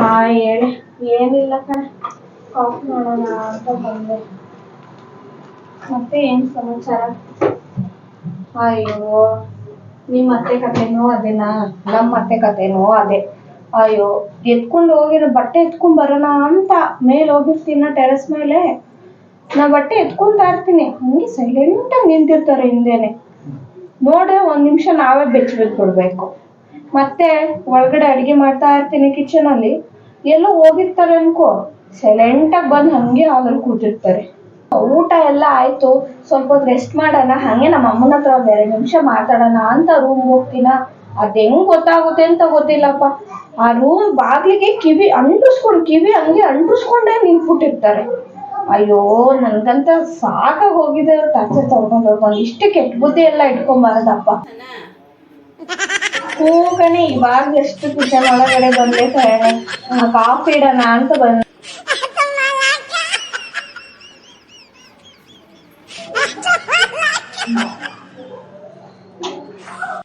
ಹಾ, ಹೇಳಿ. ಏನಿಲ್ಲ ಕಣೆ. ಕಾಫಿ ಮಾಡೋಣ ಅಂತ ಬಂದೆ. ಮತ್ತೆ ಏನ್ ಸಮಾಚಾರ? ಅಯ್ಯೋ ನಿಮ್ಮ ಅತ್ತೆ ಕಥೆನೂ ಅದೇನಾ? ನಮ್ಮ ಅತ್ತೆ ಕಥೆನೂ ಅದೇ. ಅಯ್ಯೋ, ಎತ್ಕೊಂಡು ಹೋಗಿರೋ ಬಟ್ಟೆ ಎತ್ಕೊಂಡ್ ಬರೋಣ ಅಂತ ಮೇಲೆ ಹೋಗಿರ್ತೀನ ಟೆರೆಸ್ ಮೇಲೆ? ನಾ ಬಟ್ಟೆ ಎತ್ಕೊಂತಾ ಇರ್ತೀನಿ ಹಂಗೆ ಸೈಲೆಂಟ್ ಆಗಿ ನಿಂತಿರ್ತಾರೆ ಹಿಂದೆನೆ. ನೋಡ್ರೆ ಒಂದ್ ನಿಮಿಷ ನಾವೇ ಬೆಚ್ಚ ಬಿಟ್ಬಿಡ್ಬೇಕು. ಮತ್ತೆ ಒಳಗಡೆ ಅಡಿಗೆ ಮಾಡ್ತಾ ಇರ್ತೀನಿ ಕಿಚನ್ ಅಲ್ಲಿ. ಎಲ್ಲೋ ಹೋಗಿರ್ತಾರೆ ಅನ್ಕೋ. ಸೈಲೆಂಟ್ ಆಗಿ ಬಂದು ಹಂಗೆ ಹಾಲಲ್ಲಿ ಕೂತಿರ್ತಾರೆ. ಊಟ ಎಲ್ಲ ಆಯ್ತು. ಸ್ವಲ್ಪ ಹೊತ್ತು ರೆಸ್ಟ್ ಮಾಡೋಣ. ಹಂಗೆ ನಮ್ಮ ಅಮ್ಮನ ಹತ್ರ ಒಂದ್ ಎರಡು ನಿಮಿಷ ಮಾತಾಡೋಣ ಅಂತ ರೂಮ್ ಹೋಗ್ತೀನ. ಅದ್ ಹೆಂಗ್ ಗೊತ್ತಾಗುತ್ತೆ ಅಂತ ಗೊತ್ತಿಲ್ಲಪ್ಪ. ಆ ರೂಮ್ ಬಾಗ್ಲಿಗೆ ಕಿವಿ ಅಂಟಿಸ್ಕೊಂಡು, ಕಿವಿ ಹಂಗೆ ಅಂಟಿಸ್ಕೊಂಡೇ ನಿಂತ್ಬಿಟ್ಟಿರ್ತಾರೆ. ಅಯ್ಯೋ, ನನ್ಗಂತ ಸಾಕಾಗಿ ಹೋಗಿದೆ. ಟಾರ್ಚರ್ ತಗೊಂಡ್ ಹೋಗ್ಕೊಂಡು ಇಷ್ಟು ಕೆಟ್ಟ ಬುದ್ಧಿ ಎಲ್ಲ ಇಟ್ಕೊಂಬಾರದಪ್ಪ. ಹೂ ಕಣೆ ಇವಾಗ ಎಷ್ಟು ಕಿಚನ್ ಒಳಗಡೆ ಬಂದೆ ಕಣೆ ಕಾಫಿ ಇಡೋಣ ಅಂತ ಬಂದೆ.